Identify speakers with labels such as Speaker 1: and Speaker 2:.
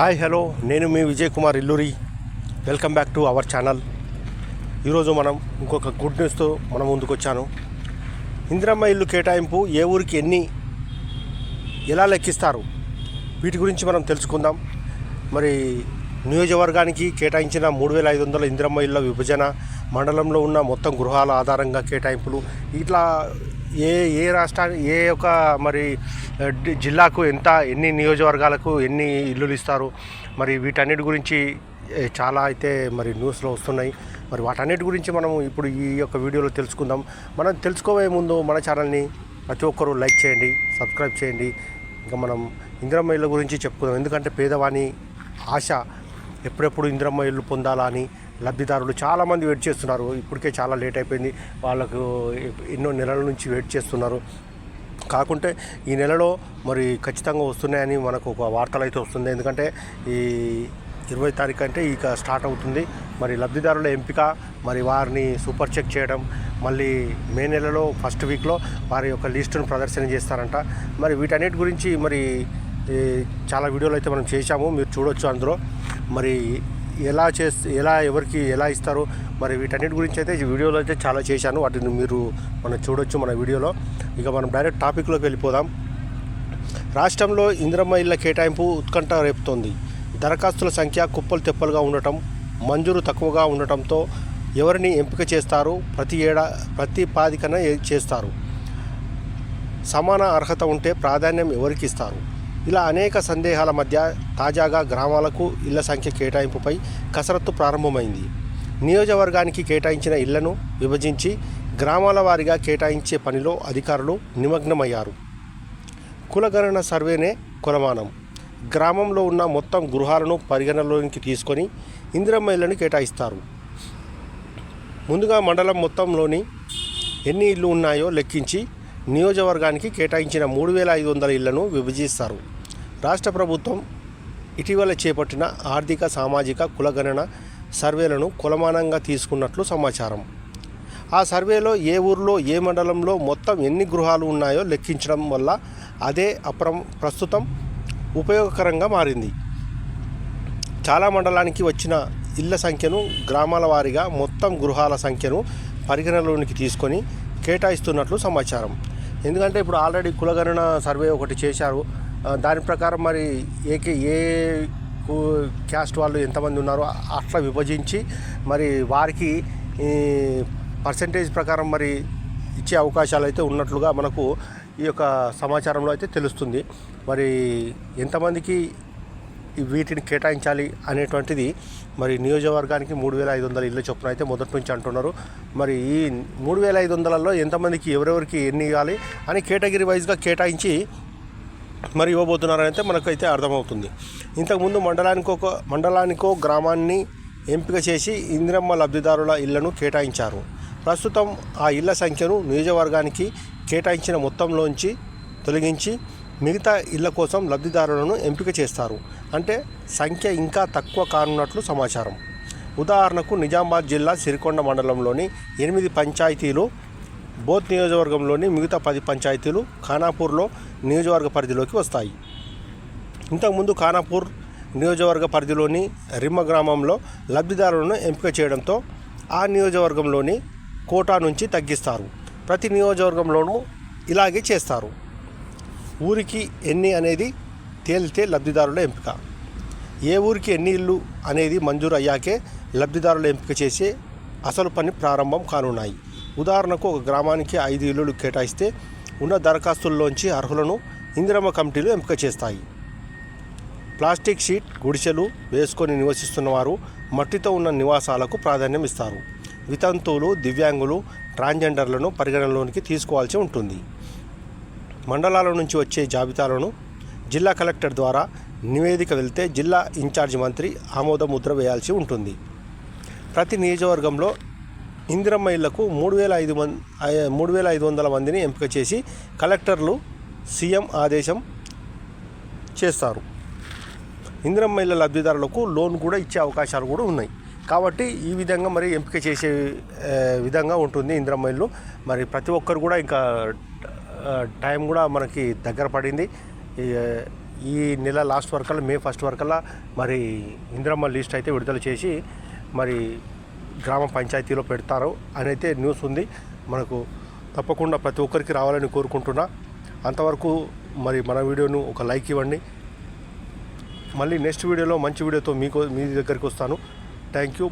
Speaker 1: Hi hello. నేను మీ Vijay Kumar Illuri. Welcome back to our channel. ఈరోజు మనం ఇంకొక గుడ్ న్యూస్తో మనం ముందుకు వచ్చాను ఇందిరమ్మ ఇల్లు కేటాయింపు ఏ ఊరికి ఎన్ని ఎలా లెక్కిస్తారు? వీటి గురించి మనం తెలుసుకుందాం. మరి నియోజకవర్గానికి కేటాయించిన మూడు వేల ఐదు వందల ఇందిరమ్మ ఇళ్ళ విభజన మండలంలో ఉన్న మొత్తం గృహాల ఆధారంగా కేటాయింపులు ఇట్లా ఏ ఏ రాష్ట్రాన్ని ఏ యొక్క మరి జిల్లాకు ఎంత ఎన్ని నియోజకవర్గాలకు ఎన్ని ఇల్లులు ఇస్తారు మరి వీటన్నిటి గురించి చాలా అయితే మరి న్యూస్లో వస్తున్నాయి. మరి వాటన్నిటి గురించి మనం ఇప్పుడు ఈ యొక్క వీడియోలో తెలుసుకుందాం. మనం తెలుసుకోబోయే ముందు మన ఛానల్ని ప్రతి ఒక్కరూ లైక్ చేయండి సబ్స్క్రైబ్ చేయండి. ఇంకా మనం ఇందిరమ్మ ఇళ్ళ గురించి చెప్పుకుందాం. ఎందుకంటే పేదవాని ఆశ ఎప్పుడెప్పుడు ఇందిరమ్మ ఇల్లు పొందాలా అని లబ్ధిదారులు చాలామంది వెయిట్ చేస్తున్నారు. ఇప్పటికే చాలా లేట్ అయిపోయింది. వాళ్ళకు ఎన్నో నెలల నుంచి వెయిట్ చేస్తున్నారు. కాకుంటే ఈ నెలలో మరి ఖచ్చితంగా వస్తున్నాయని మనకు ఒక వార్తలు అయితే వస్తుంది. ఎందుకంటే ఈ ఇరవై తారీఖు అంటే ఇక స్టార్ట్ అవుతుంది. మరి లబ్ధిదారుల ఎంపిక మరి వారిని సూపర్ చెక్ చేయడం మళ్ళీ మే నెలలో ఫస్ట్ వీక్లో వారి యొక్క లిస్టును ప్రదర్శన చేస్తారంట. మరి వీటన్నిటి గురించి మరి చాలా వీడియోలు అయితే మనం చేశాము. మీరు చూడొచ్చు అందులో. మరి ఎలా చేస్తే ఎలా ఎవరికి ఎలా ఇస్తారు మరి వీటన్నిటి గురించి అయితే ఈ వీడియోలో అయితే చాలా చేశాను. వాటిని మీరు మనం చూడొచ్చు మన వీడియోలో. ఇక మనం డైరెక్ట్ టాపిక్లోకి వెళ్ళిపోదాం. రాష్ట్రంలో ఇందిరమ్మ ఇళ్ళ కేటాయింపు ఉత్కంఠ రేపుతోంది. దరఖాస్తుల సంఖ్య కుప్పలు తెప్పలుగా ఉండటం మంజూరు తక్కువగా ఉండటంతో ఎవరిని ఎంపిక చేస్తారు? ప్రతి ఏడా ప్రతి పాదికన చేస్తారు. సమాన అర్హత ఉంటే ప్రాధాన్యం ఎవరికి ఇస్తారు? ఇలా అనేక సందేహాల మధ్య తాజాగా గ్రామాలకు ఇళ్ళ సంఖ్య కేటాయింపుపై కసరత్తు ప్రారంభమైంది. నియోజకవర్గానికి కేటాయించిన ఇళ్ళను విభజించి గ్రామాల వారీగా కేటాయించే పనిలో అధికారులు నిమగ్నమయ్యారు. కులగణన సర్వేనే కులమానం. గ్రామంలో ఉన్న మొత్తం గృహాలను పరిగణలోనికి తీసుకొని ఇందిరమ్మ ఇళ్ళను కేటాయిస్తారు. ముందుగా మండలం మొత్తంలోని ఎన్ని ఇళ్ళు ఉన్నాయో లెక్కించి నియోజకవర్గానికి కేటాయించిన మూడు వేల ఐదు వందల ఇళ్ళను విభజిస్తారు. రాష్ట్ర ప్రభుత్వం ఇటీవల చేపట్టిన ఆర్థిక సామాజిక కులగణన సర్వేలను కులమానంగా తీసుకున్నట్లు సమాచారం. ఆ సర్వేలో ఏ ఊర్లో ఏ మండలంలో మొత్తం ఎన్ని గృహాలు ఉన్నాయో లెక్కించడం వల్ల అదే అప్రం ప్రస్తుతం ఉపయోగకరంగా మారింది. చాలా మండలానికి వచ్చిన ఇళ్ళ సంఖ్యను గ్రామాల వారీగా మొత్తం గృహాల సంఖ్యను పరిగణలోనికి తీసుకొని కేటాయిస్తున్నట్లు సమాచారం. ఎందుకంటే ఇప్పుడు ఆల్రెడీ కులగణన సర్వే ఒకటి చేశారు. దాని ప్రకారం మరి ఏకే ఏ క్యాస్ట్ వాళ్ళు ఎంతమంది ఉన్నారో అట్లా విభజించి మరి వారికి ఈ పర్సంటేజ్ ప్రకారం మరి ఇచ్చే అవకాశాలు అయితే ఉన్నట్లుగా మనకు ఈ యొక్క సమాచారంలో అయితే తెలుస్తుంది. మరి ఎంతమందికి వీటిని కేటాయించాలి అనేటువంటిది మరి నియోజకవర్గానికి మూడు వేల ఐదు వందల ఇళ్ళ చొప్పున అయితే మొదటి నుంచి అంటున్నారు. మరి ఈ మూడు వేల ఐదు వందలలో ఎంతమందికి ఎవరెవరికి ఎన్ని ఇవ్వాలి అని కేటగిరీ వైజ్గా కేటాయించి మరి ఇవ్వబోతున్నారనైతే మనకైతే అర్థమవుతుంది. ఇంతకుముందు మండలానికో మండలానికో గ్రామాన్ని ఎంపిక చేసి ఇందిరమ్మ లబ్ధిదారుల ఇళ్ళను కేటాయించారు. ప్రస్తుతం ఆ ఇళ్ళ సంఖ్యను నియోజకవర్గానికి కేటాయించిన మొత్తంలోంచి తొలగించి మిగతా ఇళ్ళ కోసం లబ్ధిదారులను ఎంపిక చేస్తారు. అంటే సంఖ్య ఇంకా తక్కువ కానున్నట్లు సమాచారం. ఉదాహరణకు నిజామాబాద్ జిల్లా సిరికొండ మండలంలోని ఎనిమిది పంచాయతీలు బోత్ నియోజకవర్గంలోని మిగతా పది పంచాయతీలు ఖానాపూర్లో నియోజకవర్గ పరిధిలోకి వస్తాయి. ఇంతకుముందు ఖానాపూర్ నియోజకవర్గ పరిధిలోని రిమ్మ గ్రామంలో లబ్ధిదారులను ఎంపిక చేయడంతో ఆ నియోజకవర్గంలోని కోటా నుంచి తగ్గిస్తారు. ప్రతి నియోజకవర్గంలోనూ ఇలాగే చేస్తారు. ఊరికి ఎన్ని అనేది తేలితే లబ్ధిదారుల ఎంపిక. ఏ ఊరికి ఎన్ని ఇల్లు అనేది మంజూరు అయ్యాకే లబ్ధిదారుల ఎంపిక చేసే అసలు పని ప్రారంభం కానున్నాయి. ఉదాహరణకు ఒక గ్రామానికి ఐదు ఇల్లులు కేటాయిస్తే ఉన్న దరఖాస్తుల్లోంచి అర్హులను ఇందిరమ్మ కమిటీలు ఎంపిక చేస్తాయి. ప్లాస్టిక్ షీట్ గుడిసెలు వేసుకొని నివసిస్తున్న వారు మట్టితో ఉన్న నివాసాలకు ప్రాధాన్యం ఇస్తారు. వితంతువులు దివ్యాంగులు ట్రాన్స్జెండర్లను పరిగణనలోనికి తీసుకోవాల్సి ఉంటుంది. మండలాల నుంచి వచ్చే జాబితాలను జిల్లా కలెక్టర్ ద్వారా నివేదిక వెళ్తే జిల్లా ఇన్ఛార్జ్ మంత్రి ఆమోద ముద్ర వేయాల్సి ఉంటుంది. ప్రతి నియోజకవర్గంలో ఇందిరమ్మ ఇళ్ళకు మూడు వేల ఐదు మంది మూడు వేల ఐదు వందల మందిని ఎంపిక చేసి కలెక్టర్లు సీఎం ఆదేశం చేస్తారు. ఇందిరమ్మ ఇళ్ళ లబ్ధిదారులకు లోన్ కూడా ఇచ్చే అవకాశాలు కూడా ఉన్నాయి. కాబట్టి ఈ విధంగా మరి ఎంపిక చేసే విధంగా ఉంటుంది ఇందిరమ్మ ఇల్లు. మరి ప్రతి ఒక్కరు కూడా ఇంకా టైం కూడా మనకి దగ్గర పడింది. ఈ, ఈ నెల లాస్ట్ వరకల్లా మే ఫస్ట్ వరకల్లా మరి ఇందిరమ్మ లిస్ట్ అయితే విడుదల చేసి మరి గ్రామ పంచాయతీలో పెడతారు. అని అయితే న్యూస్ ఉంది. మనకు తప్పకుండా ప్రతి ఒక్కరికి రావాలని కోరుకుంటున్నా. అంతవరకు మరి మన వీడియోను ఒక లైక్ ఇవ్వండి. మళ్ళీ నెక్స్ట్ వీడియోలో మంచి వీడియోతో మీకు మీ దగ్గరికి వస్తాను. Thank you